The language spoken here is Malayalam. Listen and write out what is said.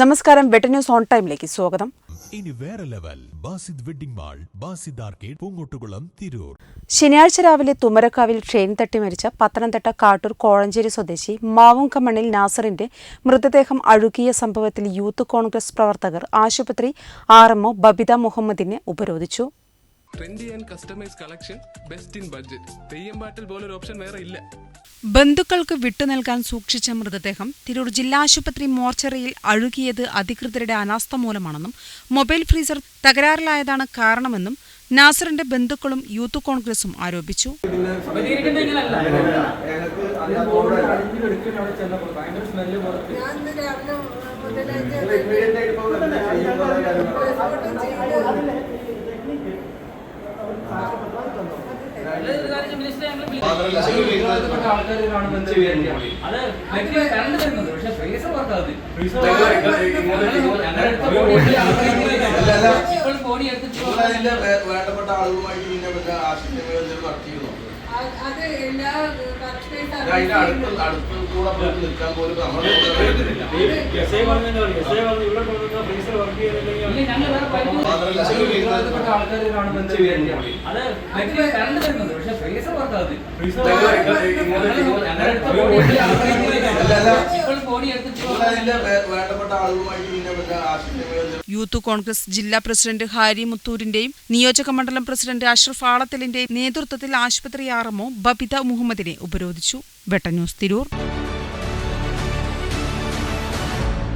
നമസ്കാരം വെട്ട ന്യൂസ് ഓൺ ടൈമിലേക്ക് സ്വാഗതം. ഇനി വേറെ level Basid wedding mall Basid arcade Poongottukulam Tirur. ശനിയാഴ്ച രാവിലെ തുമരക്കാവിൽ ട്രെയിൻ തട്ടി മരിച്ച പത്തനംതിട്ട കാട്ടൂർ കോഴഞ്ചേരി സ്വദേശി മാവുങ്കമണ്ണിൽ നാസറിന്റെ മൃതദേഹം അഴുകിയ സംഭവത്തിൽ യൂത്ത് കോൺഗ്രസ് പ്രവർത്തകർ ആശുപത്രി ആർ എംഒ ബബിത മുഹമ്മദിനെ ഉപരോധിച്ചു. Trendy and customise collection best in budget Theyyam പാട്ടിൽ പോലൊരു ഓപ്ഷൻ വേറെ ഇല്ല. ബന്ധുക്കൾക്ക് വിട്ടുനൽകാൻ സൂക്ഷിച്ച മൃതദേഹം തിരൂർ ജില്ലാ ആശുപത്രി മോർച്ചറിയിൽ അഴുകിയത് അധികൃതരുടെ അനാസ്ഥ മൂലമാണെന്നും മൊബൈൽ ഫ്രീസർ തകരാറിലായതാണ് കാരണമെന്നും നാസറിന്റെ ബന്ധുക്കളും യൂത്ത് കോൺഗ്രസും ആരോപിച്ചു. വേണ്ടപ്പെട്ട ആളുകളുമായിട്ട് പിന്നെ ആശുപത്രി വർക്ക് ചെയ്യുന്നു അത് അത് എല്ലാ അതിന്റെ അടുത്ത് അടുത്ത് കൂടെ പോയിട്ട് നിൽക്കാൻ പോലും വേണ്ടപ്പെട്ട ആളുകളുമായിട്ട് പിന്നെ ആശുപത്രി യൂത്ത് കോൺഗ്രസ് ജില്ലാ പ്രസിഡന്റ് ഹാരി മുത്തൂരിന്റെയും നിയോജക മണ്ഡലം പ്രസിഡന്റ് അഷ്റഫ് ആളത്തലിന്റെയും നേതൃത്വത്തിൽ ആശുപത്രി ആർഎംഒ ബബിത മുഹമ്മദിനെ ഉപരോധിച്ചു. വെട്ടന്യൂസ് തിരൂർ.